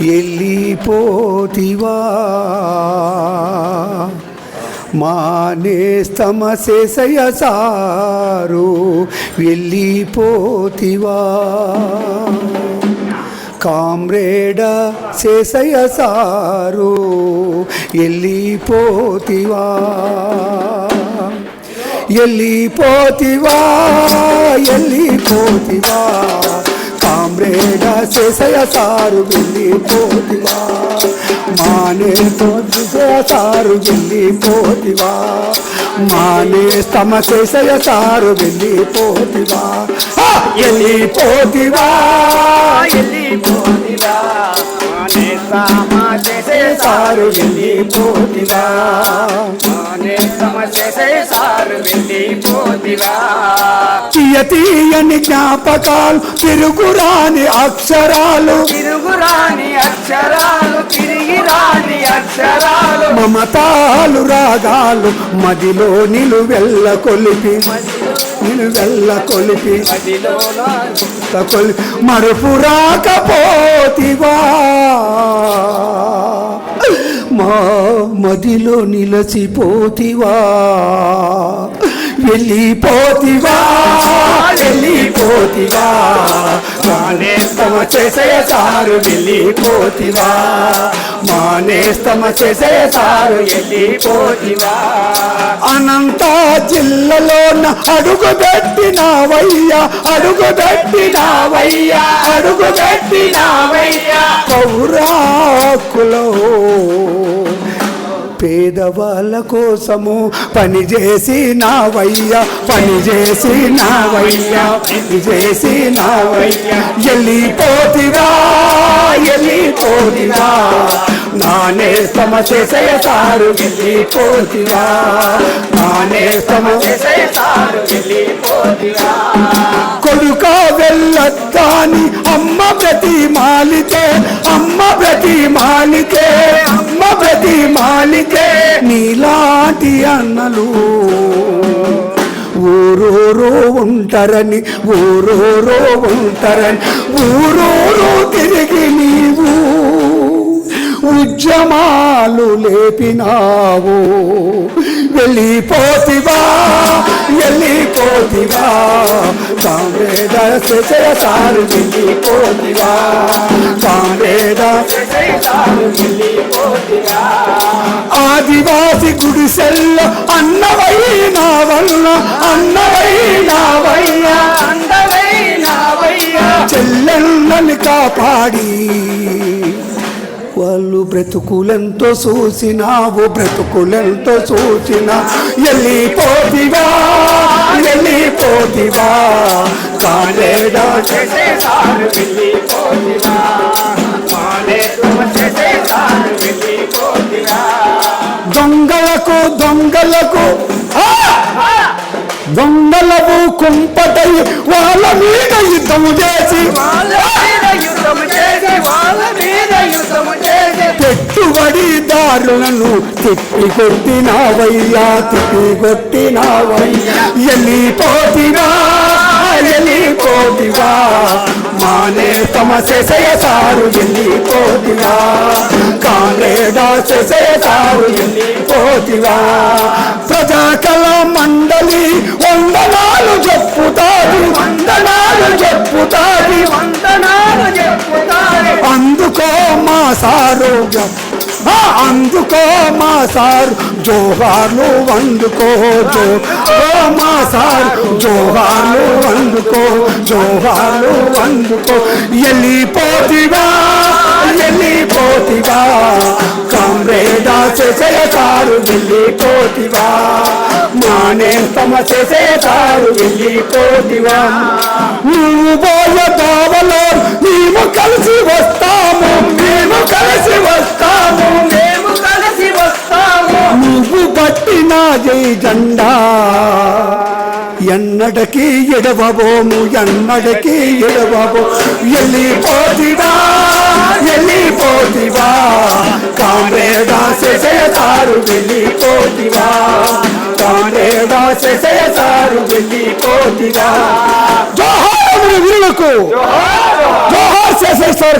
ఎల్లిపోతివా? మానేస్తమ శేషయ సారు వెళ్ళిపోతివా comrade Seshaiah sir వెళ్ళిపోతివా ఎల్లిపోతివా ఎల్లిపోతివా కామ్రేడ శేషయ సారు వెళ్ళిపోతివా మానే శేషయ సారు వెళ్ళిపోతివా మానే తమ శేషయ సారు వెళ్ళిపోతివా ఆ! వెళ్ళిపోతివా వెళ్ళిపోతివా మానే సారు వెళ్ళిపోతివా తీయ తీయని జ్ఞాపకాలు తిరుగురాని అక్షరాలు. తిరుగురాని అక్షరాలు తిరిగి రాని అక్షరాలు. మమతాలు రాగాలు మదిలో నిలువెల్ల కొలిపి నిలువెల్ల కొలిపి. మదిలో కొలి మరుపు రాకపోతివా మదిలో నిలచిపోతివా వెళ్ళిపోతివా? వెళ్ళిపోతివా? మానేస్తమ చేసే సారు వెళ్ళిపోతివా? మానేస్తమ చేసే సారు వెళ్ళిపోతివా? అనంత జిల్లాలోన అడుగు పెట్టినావయ్యా అడుగు పెట్టినావయ్యా అడుగు పెట్టినావయ్యా పౌరాకులో పేదవాళ్ళ కోసము పని చేసి నావయ్యా పని చేసి నావయ్యా పని చేసి నావయ్యా. వెళ్ళిపోతివా వెళ్ళిపోతివా నానే సమ చేసే సారు వెళ్ళిపోతివా నానే సమ చేసే సారు వెళ్ళిపోతివా కొడుకు కానీ అమ్మ ప్రతి మాలికే అమ్మ ప్రతి మాలికే అమ్మ ప్రతి మాలికే నీలాంటి అన్నలు. ఊరూరు ఉంటారని ఊరూరు ఉంటారని ఊరూరు తిరిగి నీవు ఉద్యమాలు లేపినావు. వెళ్ళిపోతివా వెళ్ళిపోతివా ఆదివాసి గుడిసెల్ల అన్నవైనా వల్ల అన్నవైనా వయ్యా అందమైనవయ్యా చెల్లెళ్ళని కాపాడి. వాళ్ళు బ్రతుకులెంతో చూసినావు బ్రతుకులెంతో చూసిన వెళ్ళిపోతివా పోతివా? కాలేడా చేసే సారు వెళ్ళిపోతివా మానే దొంగలకు దొంగలకు ఆ! దొంగలకు కుంపటై వాళ్ళ మీద యుద్ధము చేసి వాళ్ళ పెట్టుబడిదారులను తిప్పి కొట్టినావయ్యా తిప్పి కొట్టినావయ్యా. ఎల్లి వెళ్ళిపోతివా మానే తమ శశయ సారు వెళ్ళిపోతివా కాంగ్రేడా శశయ సారు వెళ్ళిపోతివా ప్రజాకళ మండలి ఓ అందుకో మా సార్ జోహార్లు అందుకో జో మా సార్ జోహార్లు అందుకో జోహార్లు అందుకో ఎల్లి పోతివా కామ్రేడా చేసే సారు వెళ్ళిపోతివా మానే తమ చేసే సారు వెళ్ళిపోతివా నువ్వు పోయ దావలో మేము కలిసి వస్తాము మేము కలిసి వస్తాము. జై జెండా. ఎన్నడకి ఎడవబోము ఎన్నడకి ఎడవబో. వెళ్ళిపోతివా వెళ్ళిపోతివా కామ్రేడా చేసేసారు వెళ్ళిపోతివా కామ్రేడా చేసేసారు వెళ్ళిపోతివా జోహార్ వీరులకు. జోహార్ చేసేసారు